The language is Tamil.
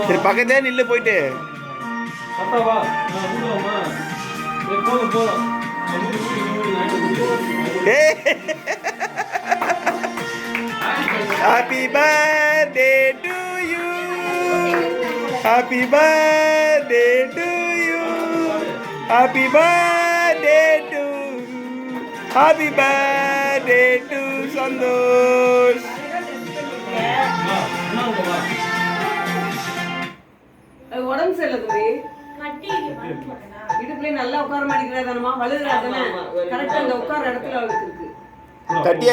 சரி பக்கத்தே நில்லு போயிட்டு. Happy birthday to you happy birth happy birthday to happy birthday to Santhosh உடம்பு சரியில்லை தம்பி? இடுப்புலயே நல்லா உட்கார மாட்டேங்கிறா தானமா வலுதுறா தானே. கரெக்டா அந்த உட்கார இடத்துல அவளுக்கு இருக்கு கட்டியா